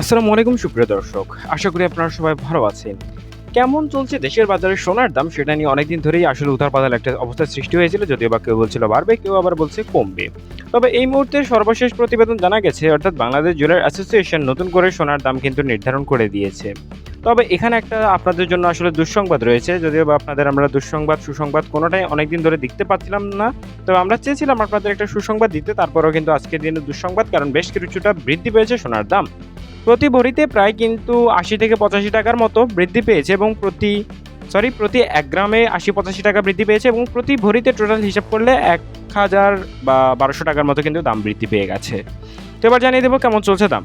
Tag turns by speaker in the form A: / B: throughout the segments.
A: আসসালামু আলাইকুম, সুপ্রিয় দর্শক। আশা করি আপনারা সবাই ভালো আছেন। কেমন চলছে দেশের বাজারে সোনার দাম? সেটা নিয়ে অনেকদিন ধরেই আসলে উতার পাতাল একটা অবস্থার সৃষ্টি হয়েছিল, যদিও বা কেউ বলছিল বাড়বে, কেউ আবার বলছে কমবে। তবে এই মুহূর্তে সর্বশেষ প্রতিবেদন জানা গেছে, অর্থাৎ বাংলাদেশ জুয়েলার অ্যাসোসিয়েশন নতুন করে সোনার দাম কিন্তু নির্ধারণ করে দিয়েছে। তবে এখানে একটা আপনাদের জন্য আসলে দুঃসংবাদ রয়েছে, যদিও বা আপনাদের আমরা দুঃসংবাদ, সুসংবাদ কোনোটাই অনেকদিন ধরে দেখতে পাচ্ছিলাম না। তবে আমরা চেয়েছিলাম আপনাদের একটা সুসংবাদ দিতে, তারপরেও কিন্তু আজকের দিনে দুঃসংবাদ, কারণ বেশ কিছুটা বৃদ্ধি পেয়েছে সোনার দাম। প্রতি ভরিতে প্রায় কিন্তু আশি থেকে পঁচাশি টাকার মতো বৃদ্ধি পেয়েছে এবং প্রতি সরি প্রতি এক গ্রামে আশি পঁচাশি টাকা বৃদ্ধি পেয়েছে এবং প্রতি ভরিতে টোটাল হিসাব করলে এক হাজার বা বারোশো টাকার মতো কিন্তু দাম বৃদ্ধি পেয়ে গেছে। তো এবার জানিয়ে দেবো কেমন চলছে দাম।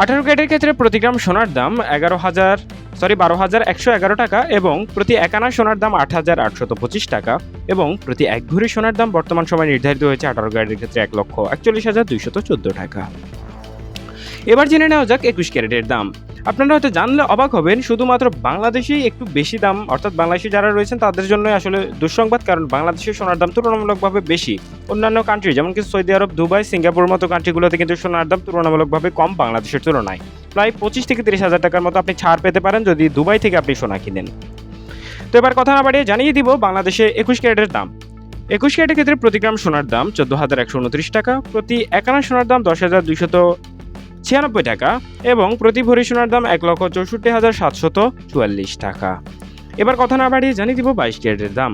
A: আঠারো ক্যারেটের ক্ষেত্রে প্রতি গ্রাম সোনার দাম এগারো হাজার সরি বারো হাজার একশো এগারো টাকা এবং প্রতি এক আনা সোনার দাম আট হাজার আটশত পঁচিশ টাকা এবং প্রতি এক ভরি সোনার দাম বর্তমান সময় নির্ধারিত হয়েছে আঠারো ক্যারেটের ক্ষেত্রে এক লক্ষ একচল্লিশ হাজার দুইশত চোদ্দ টাকা। এবার জেনে নেওয়া যাক একুশ ক্যারেটের দাম। আপনারা হয়তো জানলে অবাক হবেন, শুধুমাত্র বাংলাদেশেই একটু বেশি দাম, অর্থাৎ বাংলাদেশে যারা রয়েছেন তাদের জন্য আসলে দুঃসংবাদ, কারণ বাংলাদেশের সোনার দাম তুলনামূলকভাবে বেশি। অন্যান্য কান্ট্রি যেমন কি সৌদি আরব, দুবাই সিঙ্গাপুর মতো কান্ট্রিগুলোতে কিন্তু সোনার দাম তুলনামূলকভাবে কম বাংলাদেশের তুলনায়। প্রায় পঁচিশ থেকে তিরিশ হাজার টাকার মতো আপনি ছাড় পেতে পারেন যদি দুবাই থেকে আপনি সোনা কিনেন। তো এবার কথা না বাড়িয়ে জানিয়ে দিব বাংলাদেশে একুশ ক্যারেটের দাম। একুশ ক্যারেটের ক্ষেত্রে প্রতি গ্রাম সোনার দাম চোদ্দ হাজার একশো উনত্রিশ টাকা, প্রতি একানা সোনার দাম দশ হাজার দুইশত ছিয়ানব্বই টাকা এবং প্রতি ভরি সোনার দাম এক লক্ষ চৌষট্টি হাজার সাতশত চুয়াল্লিশ টাকা। এবার কথা না বাড়িয়ে জানিয়ে দিব বাইশ ক্যারেটের দাম।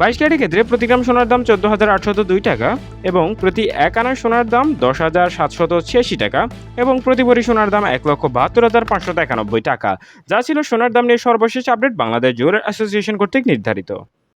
A: বাইশ ক্যারেটের ক্ষেত্রে প্রতি গ্রাম সোনার দাম চোদ্দ হাজার আটশত দুই টাকা এবং প্রতি এক আনা সোনার দাম দশ হাজার সাতশত ছিয়াশি টাকা এবং প্রতি ভরি সোনার দাম এক লক্ষ বাহাত্তর হাজার পাঁচশত একানব্বই টাকা। যা ছিল সোনার দাম নিয়ে সর্বশেষ আপডেট বাংলাদেশ জুয়েলার অ্যাসোসিয়েশন কর্তৃক নির্ধারিত।